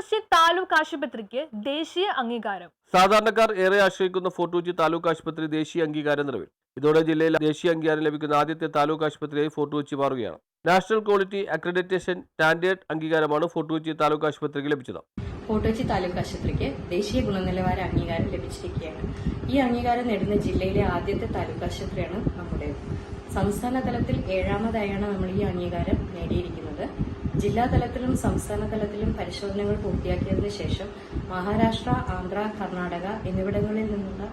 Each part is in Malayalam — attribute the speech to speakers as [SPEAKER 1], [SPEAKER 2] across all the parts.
[SPEAKER 1] കൊച്ചി താലൂക്ക് ആശുപത്രിക്ക് ദേശീയ അംഗീകാരം.
[SPEAKER 2] സാധാരണക്കാർ ഏറെ ആശ്രയിക്കുന്ന ഫോർട്ട് കൊച്ചി താലൂക്ക് ആശുപത്രി ദേശീയ അംഗീകാരം നിലവിൽ. ഇതോടെ ജില്ലയിൽ ദേശീയ അംഗീകാരം ലഭിക്കുന്ന ആദ്യത്തെ താലൂക്ക് ആശുപത്രിയായി ഫോർട്ട് കൊച്ചി മാറുകയാണ്. നാഷണൽ ക്വാളിറ്റി അക്രഡിറ്റേഷൻ സ്റ്റാൻഡേർഡ് അംഗീകാരമാണ് ഫോർട്ട് കൊച്ചി താലൂക്ക് ആശുപത്രിക്ക് ലഭിച്ചത്.
[SPEAKER 3] ഫോർട്ടുകൊച്ചി താലൂക്ക് ആശുപത്രിക്ക് ദേശീയ ഗുണനിലവാര അംഗീകാരം ലഭിച്ചിരിക്കുകയാണ്. ഈ അംഗീകാരം നേടുന്ന ജില്ലയിലെ ആദ്യത്തെ താലൂക്ക് ആശുപത്രിയാണ് നമ്മുടേത്. സംസ്ഥാന തലത്തിൽ ഏഴാമതായാണ് നമ്മൾ ഈ അംഗീകാരം നേടിയിരിക്കുന്നത്. ജില്ലാ തലത്തിലും സംസ്ഥാന തലത്തിലും പരിശോധനകൾ പൂർത്തിയാക്കിയതിനു ശേഷം മഹാരാഷ്ട്ര ആന്ധ്ര കർണാടക എന്നിവിടങ്ങളിൽ നിന്നുള്ള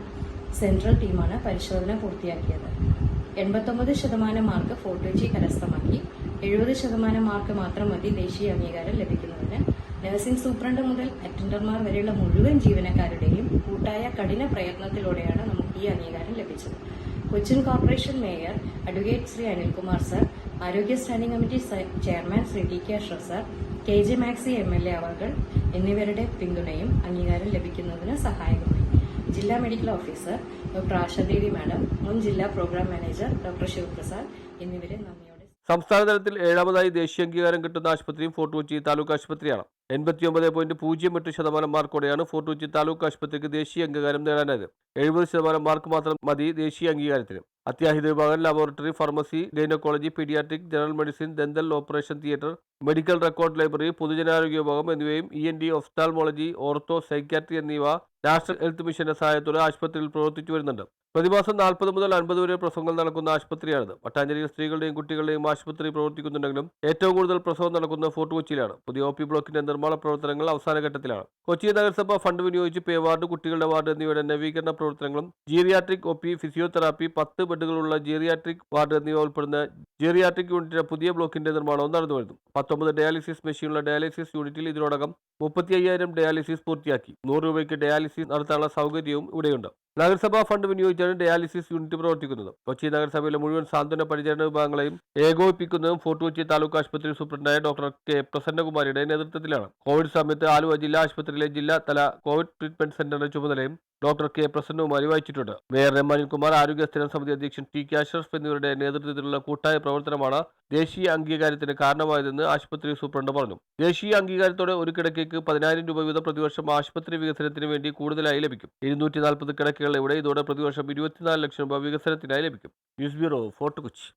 [SPEAKER 3] സെൻട്രൽ ടീമാണ് പരിശോധന പൂർത്തിയാക്കിയത്. എൺപത്തൊമ്പത് ശതമാനം മാർക്ക് ഫോർട്ടുകൊച്ചി കരസ്ഥമാക്കി. എഴുപത് ശതമാനം മാർക്ക് മാത്രം മതി ദേശീയ അംഗീകാരം ലഭിക്കുന്നതിന്. നഴ്സിംഗ് സൂപ്രണ്ട് മുതൽ അറ്റൻഡർമാർ വരെയുള്ള മുഴുവൻ ജീവനക്കാരുടെയും കൂട്ടായ കഠിന പ്രയത്നത്തിലൂടെയാണ് നമുക്ക് ഈ അംഗീകാരം ലഭിച്ചത്. Cochin corporation mayor advocate Shri Anilkumar sir ആരോഗ്യ standing committee chairman Shri T K Ashraf sir K J Maxi M L A അവർകൾ എന്നിവരുടെ പിന്തുണയും അംഗീകാരം ലഭിക്കുന്നതിന് സഹായകമായി. ജില്ലാ medical officer doctor Ashadevi madam മുൻ ജില്ലാ പ്രോഗ്രാം മാനേജർ ഡോക്ടർ ശിവപ്രസാദ് എന്നിവരെ നന്ദിയോടെ
[SPEAKER 2] സംസ്ഥാന തലത്തിൽ ഏഴാമതായി ദേശീയ അംഗീകാരം കിട്ടുന്ന ആശുപത്രിയും ഫോർട്ട് കൊച്ചി താലൂക്ക് ആശുപത്രിയാണ്. എൺപത്തിയൊമ്പത് പോയിന്റ് പൂജ്യം എട്ട് ശതമാനം മാർക്കോടെയാണ് ഫോർട്ട് കൊച്ചി താലൂക്ക് ആശുപത്രിക്ക് ദേശീയ അംഗീകാരം നേടാനായത്. എഴുപത് ശതമാനം മാർക്ക് മാത്രം മതി ദേശീയ അംഗീകാരത്തിന്. അത്യാഹിത വിഭാഗം laboratory pharmacy gynaecology paediatric general medicine dental operation theatre medical record library പൊതുജനാരോഗ്യ വിഭാഗം എന്നിവയും E N T ophthalmology ortho psychiatry എന്നിവ നാഷണൽ ഹെൽത്ത് മിഷന്റെ സഹായത്തോടെ ആശുപത്രിയിൽ പ്രവർത്തിച്ചു വരുന്നുണ്ട്. പ്രതിമാസം നാൽപ്പത് മുതൽ അൻപത് വരെ പ്രസവങ്ങൾ നടക്കുന്ന ആശുപത്രിയാണിത്. മട്ടാഞ്ചേരിയിൽ സ്ത്രീകളുടെയും കുട്ടികളുടെയും ആശുപത്രി പ്രവർത്തിക്കുന്നുണ്ടെങ്കിലും ഏറ്റവും കൂടുതൽ പ്രസവം നടക്കുന്ന ഫോർട്ട് കൊച്ചിയിലാണ്. പുതിയ ഒ പി ബ്ലോക്കിന്റെ നിർമ്മാണ പ്രവർത്തനങ്ങൾ അവസാന ഘട്ടത്തിലാണ്. കൊച്ചി നഗരസഭ ഫണ്ട് വിനിയോഗിച്ച് പേ വാർഡ് കുട്ടികളുടെ വാർഡ് എന്നിവയുടെ നവീകരണ പ്രവർത്തനങ്ങളും ജീറിയാട്രിക് ഒ പി ഫിസിയോതെറാപ്പി പത്ത് ബെഡുകളുള്ള ജീറിയാട്രിക് വാർഡ് എന്നിവ ഉൾപ്പെടുന്ന ജീറിയാട്രിക് യൂണിറ്റിന്റെ പുതിയ ബ്ലോക്കിന്റെ നിർമ്മാണവും നടന്നു വരുന്നു പത്തൊമ്പത് ഡയാലിസിസ് മെഷീനുള്ള ഡയാലിസിസ് യൂണിറ്റിൽ ഇതിനോടകം മുപ്പത്തി അയ്യായിരം ഡയാലിസിസ് പൂർത്തിയാക്കി. നൂറ് രൂപയ്ക്ക് ഡയാലിസിസ് നടത്താനുള്ള സൗകര്യവും ഇവിടെയുണ്ട്. നഗരസഭാ ഫണ്ട് വിനിയോഗിച്ചാണ് ഡയാലിസിസ് യൂണിറ്റ് പ്രവർത്തിക്കുന്നത്. കൊച്ചി നഗരസഭയിലെ മുഴുവൻ സാന്ത്വന പരിചരണ വിഭാഗങ്ങളെയും ഏകോപിപ്പിക്കുന്നതും ഫോർട്ട് കൊച്ചി താലൂക്ക് ആശുപത്രി സൂപ്രണ്ടായ ഡോക്ടർ കെ പ്രസന്നകുമാരിയുടെ നേതൃത്വത്തിലാണ്. കോവിഡ് സമയത്ത് ആലുവ ജില്ലാ ആശുപത്രിയിലെ ജില്ലാ തല കോവിഡ് ട്രീറ്റ്മെന്റ് സെന്ററിന്റെ ചുമതലയും ഡോക്ടർ കെ പ്രസന്നവും വഹിച്ചിട്ടുണ്ട് മേയർ എം അനിൽകുമാർ ആരോഗ്യ സ്ഥിരം സമിതി അധ്യക്ഷൻ ടി കെ അഷ്റഫ് എന്നിവരുടെ നേതൃത്വത്തിലുള്ള കൂട്ടായ പ്രവർത്തനമാണ് ദേശീയ അംഗീകാരത്തിന് കാരണമായതെന്ന് ആശുപത്രി സൂപ്രണ്ട് പറഞ്ഞു. ദേശീയ അംഗീകാരത്തോടെ ഒരു കിടക്കയ്ക്ക് പതിനായിരം രൂപ വീതം പ്രതിവർഷം ആശുപത്രി വികസനത്തിന് വേണ്ടി കൂടുതലായി ലഭിക്കും. ഇരുന്നൂറ്റി നാൽപ്പത് കിടക്കകൾ ഇവിടെ ഇതോടെ പ്രതിവർഷം ഇരുപത്തിനാല് ലക്ഷം രൂപ വികസനത്തിനായി ലഭിക്കും. News bureau Fort Kochi.